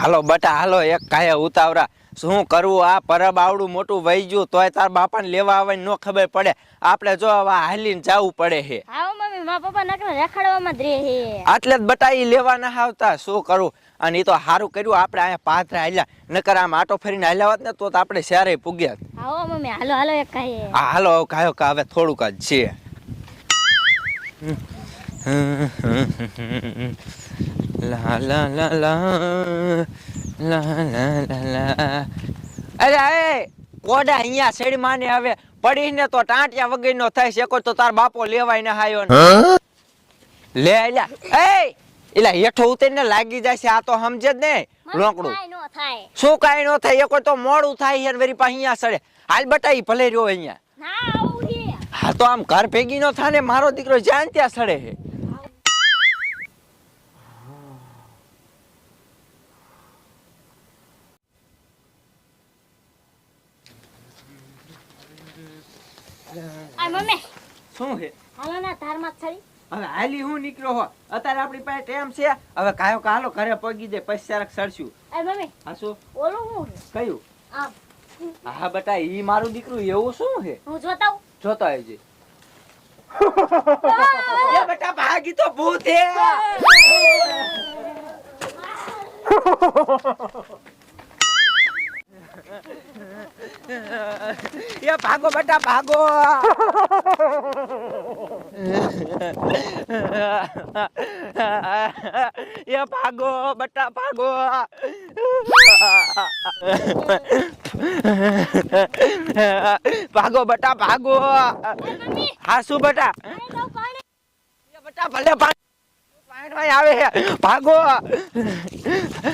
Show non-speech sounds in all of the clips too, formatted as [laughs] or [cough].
હાલો બટા હાલો એક કાયા ઉતાવરા શું કરવું? આ પરબ આવડું મોટું વહી ગયું તોય તાર બાપાને લેવા આવવાની નો ખબર પડે. આપણે જો હવે હાલીને જવું પડે હા. મમ્મી મારા પપ્પા નકરા રેખાડવામાં જ રહે હે. આટલે જ બટા ઈ લેવા ના આવતા. શું કરું? અને એ તો સારું કર્યું આપણે અહીંયા પાથરા હાલ્યા. નકર આમ આટો ફરીને હાલ્યા હોત ને તો આપણે શહેરે પૂગ્યા હા મમ્મી હાલો હાલો એક કાંઈ. હા હાલો કાયો કા હવે થોડુંક જ છે. લા લા લા લા લા લા લા લા અરે એ કોડા અહીંયા સેડ માને હવે પડીને તો ટાંટિયા વગરનો થાય છે. કોઈ તો તાર બાપો લેવાય ના હાયો ને. લે એલા એ એલા હેઠો ઉતરીને લાગી જાય છે. આ તો સમજે જ ને થાય. શું કાંઈ નો થાય? એ કોઈ તો મોડું થાય યાર વેરી પાસે અહીંયા સડે. હાલ બટાઈ ભલે રહ્યો અહીંયા. ના હા તો આમ ઘર ભેગી નો થાય ને મારો દીકરો જ્યાં ત્યાં સડે છે. આ મમ્મી. શું છે? હાલો ના ધારમાં છડી હવે હાલી હું નીકળ્યો હો. અત્યારે આપણી પાસે ટેમ છે. હવે કાયો કાલો ઘરે પગી દે પછી સારક સડશું આ મમ્મી હા શું? ઓલું હું? કયું? આમ. હા બટા ઈ મારું દીકરું એવું શું છે? હું જોતા જોતો આવજે [laughs] એ બેટા ભાગી તો ભૂત હે [laughs] [laughs] એ ભાગો બેટા, ભાગો. એ ભાગો બેટા, ભાગો. ભાગો બેટા, ભાગો. મમ્મી હા, શું બેટા? બેટા, ભલે આવે ભાગો.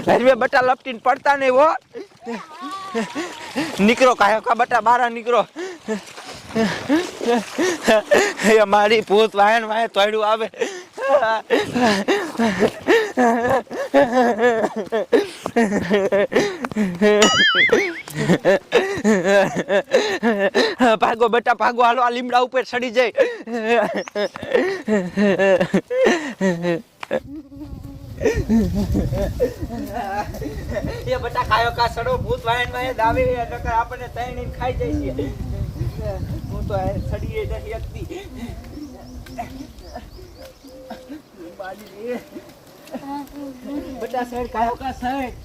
હરવે બેટા લપટીને પડતા નહીં હો. નીકળો કાયો બેટા, બારા નીકળો. મારી ભૂત વાયણ વાય તોડ્યું આવે. ભાગો બેટા, ભાગો, હાલો, આ લીમડા ઉપર ચડી જાય. એ બટા ખાયો કા સડો ભૂત વાયનમાં દાવે નકર આપણને તૈણી ખાઈ જાય છે. હું તો સડીએ નથી એકતી બાજી રે. બટા સાઈડ ખાયો કા સાઈડ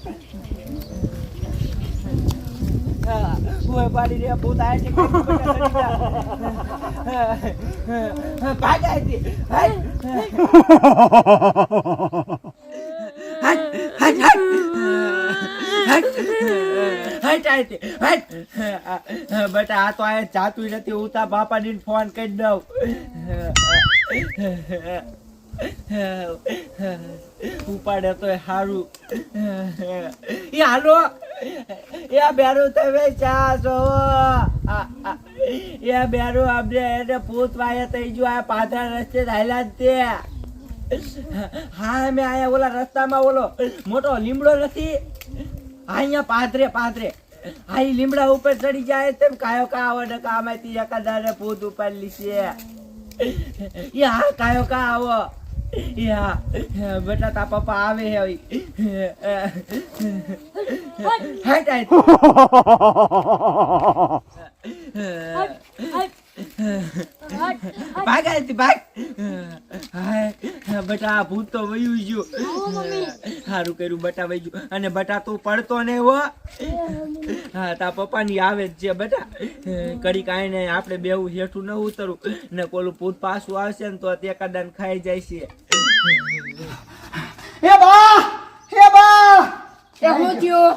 હા, હું પાડી રે ભૂત આય. ભાગાય બેટા આ તો આ જાતું નથી, હું તા બાપા ને ફોન કરી દઉં. ઉપાડે તો સારું એ હાલો. એ બેરું તમે ચા છો? એ બેરું અમને એને ભૂત વાયા થઈ ગયું, આ પાથરા રસ્તે થયેલા તે. હા મેં આયા ઓલા રસ્તામાં ઓલો મોટો લીમડો નથી? અહીંયા પાથરે પાથરે હા લીમડા ઉપર ચડી જાય તેમ કાયો કા આવો ને કામાંથી એકાદાને ભૂત ઉપર છે. એ હા કાયો કા આવો યા બેટા તા પપ્પા આવે હે હવે. હાટ હાટ ભાગ ભાગ. બટા આ ભૂત તો વયું ગયો. સારું કર્યું બટા વહી ગયું. અને બટા તું પડતો ને હો હા તા પપ્પાની આવે જ છે બટા. કડી કાંઈ ને આપણે બેવું હેઠું ન ઉતરું. ને કોલું ભૂત પાછું આવશે ને તો તે કદાન ખાઈ જાય છે. હે બા હે બા. એ હું થયું.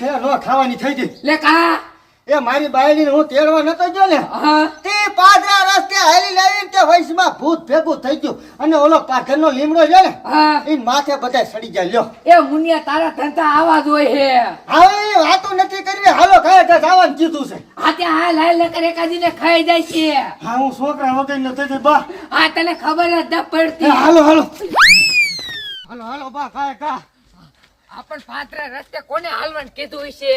હે લો ખાવાની થઈ ગઈ. લે કા? એ મારી બાયડી હું તેડવા નતો ગયો ને તે પાદરા રસ્તે હાલી લાવી તે વૈશમાં ભૂત ભેગું થઈ ગયું. અને ઓલો પાઘરનો લીમડો છે ને હા. એ માથે બધા સડી જાય લ્યો. એ મુનિયા તારા ધંધા આવા જ હોય હે હવે વાતો નથી કરવી હાલો ખાય તો જવાનું કીધું છે. આ ત્યાં હાલ હાલ લેકર એકાદીને ખાઈ જાય છે. હા હું છોકરા વગર નથી થઈ બા. આ તને ખબર જ ન પડતી. હાલો હાલો. હાલો હાલો બા ખાય કા આપણ પાત્ર રસ્તે કોને હાલવાનું કીધું છે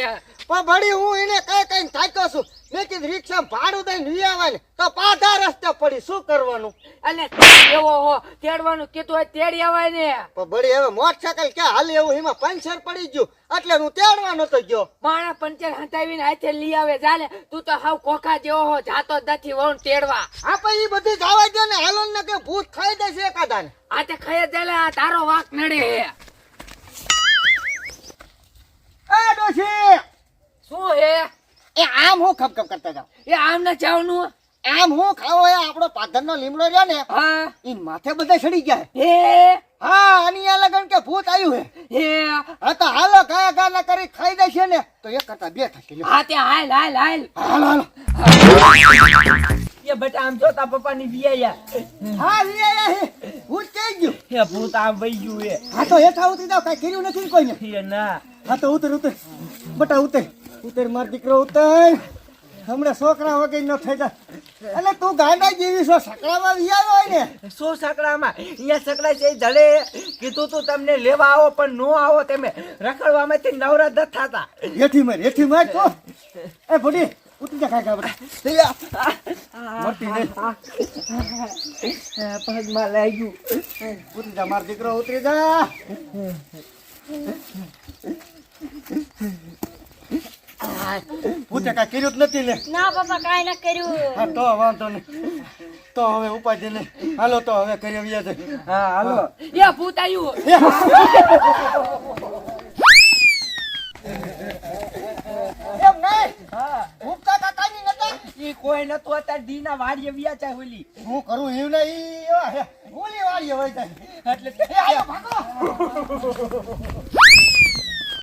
પણ બડી હું એને કઈ કઈ થાક્યો છું. મેં કીધું રિક્ષા ભાડું દઈને વી આવે તો પાધા રસ્તે પડી. શું કરવાનું? અને એવો હો. તેડવાનું કીધું હોય તેડી આવે ને. પણ બળી હવે મોટરસાયકલ ક્યાં હાલે એવું? એમાં પંચર પડી ગયું. એટલે હું તેડવાનો તો ગયો. માણા પંચર હંતાવીને હાથે લઈ આવે. ચાલે તું તો હાવ કોખા જેવો હો. જાતો નથી વહુ તેડવા. આપણે એ બધું જવા દો ને. હાલો ને કે ભૂત ખાઈ દેશે એકાદાને. આ તે ખાઈ દેલે આ તારો વાક નડે હે. એ ડોશી શું હે? એ આમ હું ખપ ખપ કરતા જાવ એ આમ ના ચાવનું આમ હું ખાવો એ આપણો પાધરનો લીમડો રહ્યો ને હા. ઈ માથે બધા ચડી ગયા હે. હા? આની આ લગન કે ભૂત આવ્યું હે. હે? હા તો હાલો કયા ગાના કરી ખાઈ દેશે ને તો એક કરતા બે થશે. હા તે હાલ હાલ હાલ. હાલો હાલો. એ બેટા આમ જોતા પપ્પાની વિયા હા વી આયા હે કઈ ગયું. હે ભૂત આમ વહી ગયું એ હા તો હેઠા ઉતરી જાવ કઈ કર્યું નથી કોઈ કોઈને ના. હા તો ઉતર ઉતર. બટા ઉતર. ઉતર માર દીકરો ઉતર. હમણાં છોકરા વગર ન થઈ જાય એટલે તું ગાંડા જેવી છો સકડામાં વી આવ્યો હોય ને? શું સકડામાં અહીંયા સકડા છે ધડે કીધું તું તમને લેવા આવો પણ નો આવો તમે. રખડવામાંથી નવરા જ થતા. હેઠી માર હેઠી માર તો. એ ભડી ઉતરી જા કાકા બટા. મોટી ને પગમાં લાગ્યું. ઉતરી જા માર દીકરો ઉતરી જા. કાંઈ કર્યું જ નથી ને? ના પપ્પા કાંઈ ના કર્યું. હા તો વાંધો નહીં. તો હવે ઉપાધિ નહીં. હાલો તો હવે કરી આવ્યા છે. હા હાલો. એ ભૂત આવ્યું એમ નહીં? હા ભૂખતા કાકાની નતા ઈ કોઈ નતું અત્યારે દીના વાડીએ વ્યા ચાય ઓલી. હું કરું એવું નહીં. ઓલી વાળી હોય એટલે ભાગો.